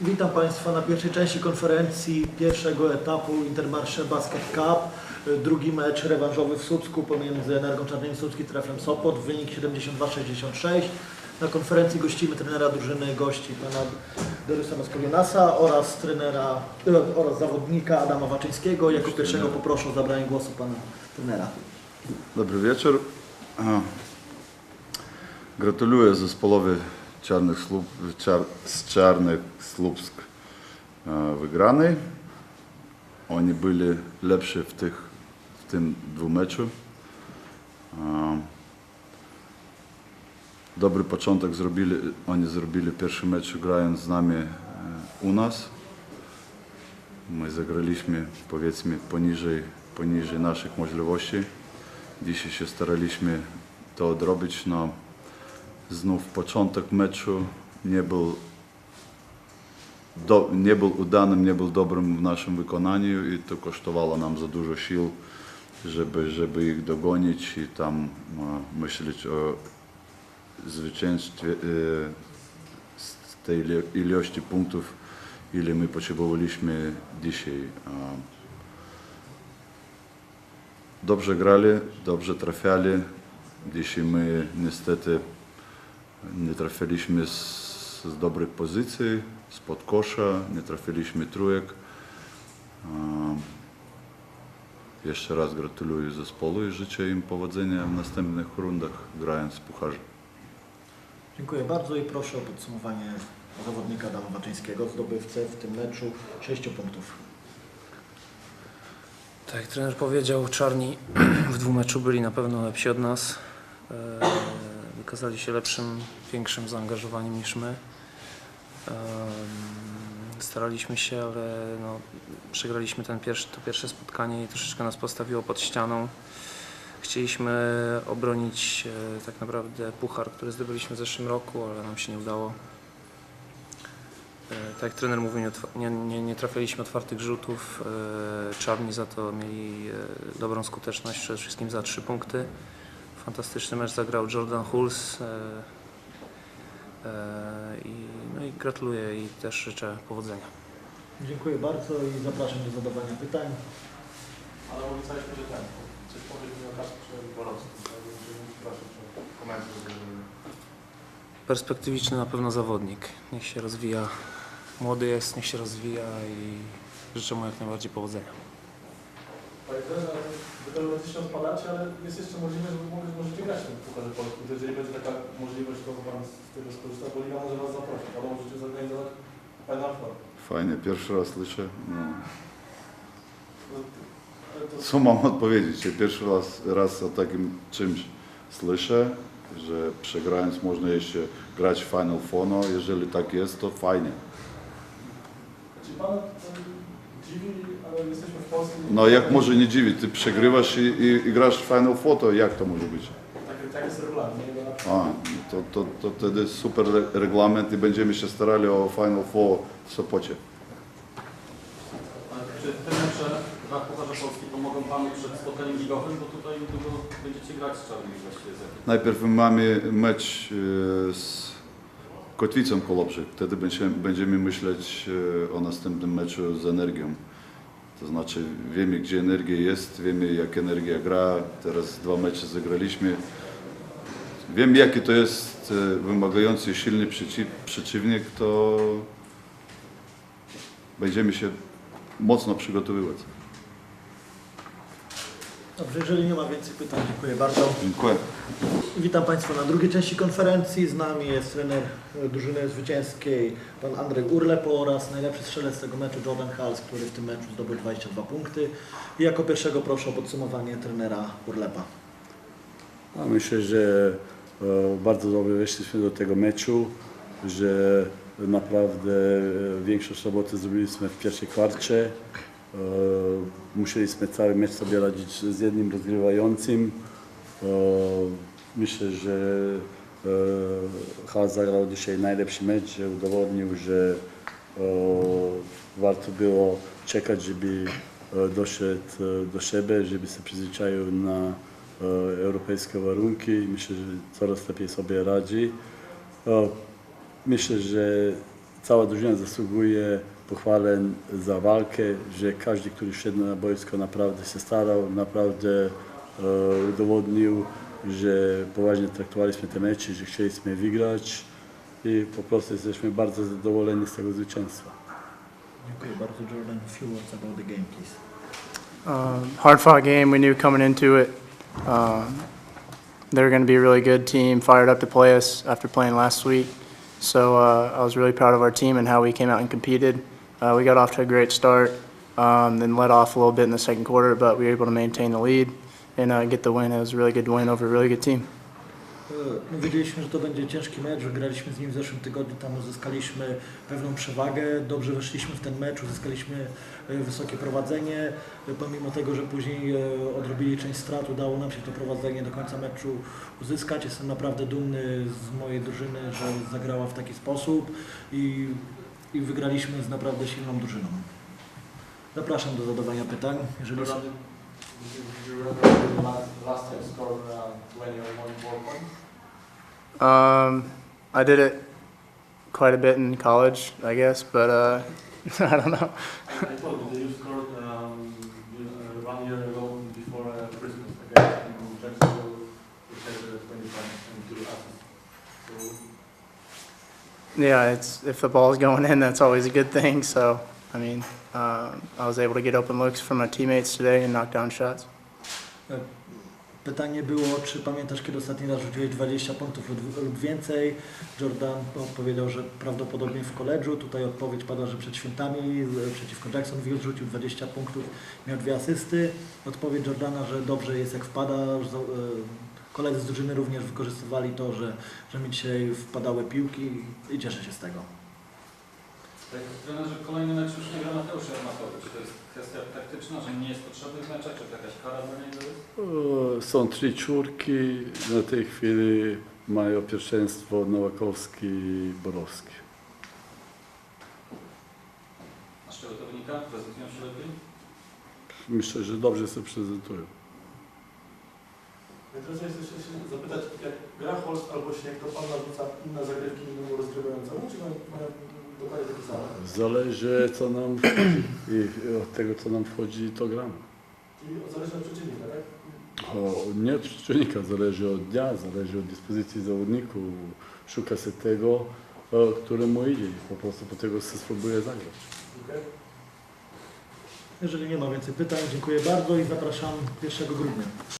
Witam Państwa na pierwszej części konferencji pierwszego etapu Intermarché Basket Cup. Drugi mecz rewanżowy w Słupsku pomiędzy Energą Czarnymi Słupski i Treflem Sopot. Wynik 72-66. Na konferencji gościmy trenera drużyny gości pana Derysa Maskolionasa oraz trenera e, oraz zawodnika Adama Waczyńskiego. Jako pierwszego poproszę o zabranie głosu pana trenera. Dobry wieczór. Gratuluję zespołowi Czarnych Słup, Czar, z Czarnych Słupsk e, wygranej. Oni byli lepsi w, tych, w tym dwóch meczu. E, Dobry początek zrobili, oni zrobili pierwszy mecz grając z nami e, u nas. My zagraliśmy powiedzmy poniżej, poniżej naszych możliwości. Dzisiaj się staraliśmy to odrobić, no znów początek meczu nie był, do, nie był udanym, nie był dobrym w naszym wykonaniu i to kosztowało nam za dużo sił, żeby, żeby ich dogonić i tam e, myśleć o zwycięstwie e, z tej ilości punktów, ile my potrzebowaliśmy dzisiaj. E, Dobrze grali, dobrze trafiali. Dzisiaj my niestety nie trafiliśmy z, z dobrych pozycji, spod kosza, nie trafiliśmy trójek. E, Jeszcze raz gratuluję zespołu i życzę im powodzenia w następnych rundach grając w pucharze. Dziękuję bardzo i proszę o podsumowanie zawodnika Adama Waczyńskiego, zdobywcę w tym meczu 6 punktów. Tak jak trener powiedział, czarni w dwóch meczu byli na pewno lepsi od nas. Wykazali się lepszym, większym zaangażowaniem niż my. Staraliśmy się, ale no, przegraliśmy ten pierwszy, to pierwsze spotkanie i troszeczkę nas postawiło pod ścianą. Chcieliśmy obronić e, tak naprawdę puchar, który zdobyliśmy w zeszłym roku, ale nam się nie udało. E, Tak jak trener mówił, nie, nie, nie, trafiliśmy otwartych rzutów. E, Czarni za to mieli dobrą skuteczność, przede wszystkim za trzy punkty. Fantastyczny mecz zagrał Jordan Hulls. e, e, I, no i gratuluję i też życzę powodzenia. Dziękuję bardzo i zapraszam do zadawania pytań. Ale obiecaliśmy, że ten, coś powiesz mi o Kasprze Borowskim, proszę, czy komentarz. Perspektywiczny na pewno zawodnik. Niech się rozwija. Młody jest, niech się rozwija i życzę mu jak najbardziej powodzenia. Trenerze, wy teoretycznie odpadacie, ale jest jeszcze możliwe, że mogę- możecie grać w tym Pucharze Polskim. To jeżeli będzie taka możliwość, to Pan z tego skorzysta, bo Liga może Was zaprosić, albo możecie zorganizować Final Four. Fajnie, pierwszy raz słyszę. No. No, Co mam odpowiedzieć? Ja pierwszy raz, raz o takim czymś słyszę, że przegrając można jeszcze grać w Final Four. No, jeżeli tak jest, to fajnie. Czy Pana to dziwi, ale jesteśmy w Polsce... No jak może nie dziwić, ty przegrywasz i, i, i grasz w Final Four, to jak to może być? Tak, tak jest regulamin, A, to, to, to wtedy super re- reglament i będziemy się starali o Final Four w Sopocie. Czy te mecze w Pucharze Polski pomogą Panu przed spotkaniem ligowym, bo tutaj niedługo będziecie grać z czarnymi właściwie? Najpierw mamy mecz e, z Kotwicą Kolobrzeg, wtedy będziemy, myśleć e, o następnym meczu z Energią. To znaczy wiemy, gdzie energia jest, wiemy, jak energia gra. Teraz dwa mecze zagraliśmy. Wiem, jaki to jest e, wymagający silny przeciw, przeciwnik, to będziemy się mocno przygotowywać. Dobrze, jeżeli nie ma więcej pytań, dziękuję bardzo. Dziękuję. Witam Państwa na drugiej części konferencji. Z nami jest trener drużyny zwycięskiej pan Andrzej Urlepo oraz najlepszy strzelec tego meczu Jordan Hals, który w tym meczu zdobył 22 punkty. I jako pierwszego proszę o podsumowanie trenera Urlepa. A myślę, że e, bardzo dobrze weszliśmy do tego meczu, że naprawdę e, większość roboty zrobiliśmy w pierwszej kwarcie. E, Musieliśmy cały mecz sobie radzić z jednym rozgrywającym. E, Myślę, że e, Hal zagrał dzisiaj najlepszy mecz, że udowodnił, że warto było czekać, żeby doszedł do siebie, żeby się przyzwyczaił na europejskie warunki myślę, że coraz lepiej sobie radzi. Myślę, że cała drużyna zasługuje pochwaleń za walkę, że każdy, który wszedł na boisko naprawdę się starał, naprawdę e, udowodnił, że poważnie traktowaliśmy te mecze, że chcieliśmy wygrać i po prostu jesteśmy bardzo zadowoleni z tego zwycięstwa. Dziękuję bardzo Jordan. A few words about the game, please. Um, hard fought game. We knew coming into it um, they were going to be a really good team, fired up to play us after playing last week. So uh, I was really proud of our team and how we came out and competed. Uh, we got off to a great start, um, then let off a little bit in the second quarter, but we were able to maintain the lead and uh, get the win. It was a really good win over a really good team. E, że to będzie ciężki mecz, wygraliśmy z nim w zeszłym tygodniu, tam uzyskaliśmy pewną przewagę, dobrze weszliśmy w ten mecz, uzyskaliśmy e, wysokie prowadzenie, E, pomimo tego, że później odrobili część strat, udało nam się to prowadzenie do końca meczu uzyskać. Jestem naprawdę dumny z mojej drużyny, że zagrała w taki sposób i, i wygraliśmy z naprawdę silną drużyną. Zapraszam do zadawania pytań, jeżeli uh? Um, I did it quite a bit in college, I guess, but uh, I don't know. I told you, scored um, uh, one year ago before uh, Christmas against in Jacksonville. You had uh, 20 points and two assists. So Yeah, it's if the ball's going in, that's always a good thing. So, I mean, uh, I was able to get open looks from my teammates today and knock down shots. Pytanie było, czy pamiętasz, kiedy ostatni raz rzuciłeś 20 punktów lub, lub więcej? Jordan odpowiedział, że prawdopodobnie w koledżu. Tutaj odpowiedź padła, że przed świętami e, przeciwko Jacksonville rzucił 20 punktów, miał dwie asysty. Odpowiedź Jordana, że dobrze jest jak wpada. Koledzy z drużyny również wykorzystywali to, że, że mi dzisiaj wpadały piłki i cieszę się z tego. Tak, trenerze, kolejny mecz już nie gra Mateusz Armatowicz. To jest kwestia taktyczna, że nie jest potrzebny w meczach, czy to jakaś kara dla niego jest? Są trzy czwórki, na tej chwili mają pierwszeństwo Nowakowski i Borowski. A z czego to wynika? Prezentują się lepiej? Myślę, że dobrze się prezentują. Ja chcę się zapytać, jak gra Holst albo Śnieg, to Pan narzuca inne zagrywki innemu rozgrywającemu, czy mają dokładnie takie same? Zależy co nam wchodzi i od tego co nam wchodzi to gramy. Czyli zależy od przeciwnika, tak? O, nie od przeciwnika, zależy od dnia, zależy od dyspozycji zawodników. Szuka się tego, któremu idzie i po prostu po tego się spróbuje zagrać. Dziękuję. Jeżeli nie ma więcej pytań, dziękuję bardzo i zapraszam 1 grudnia.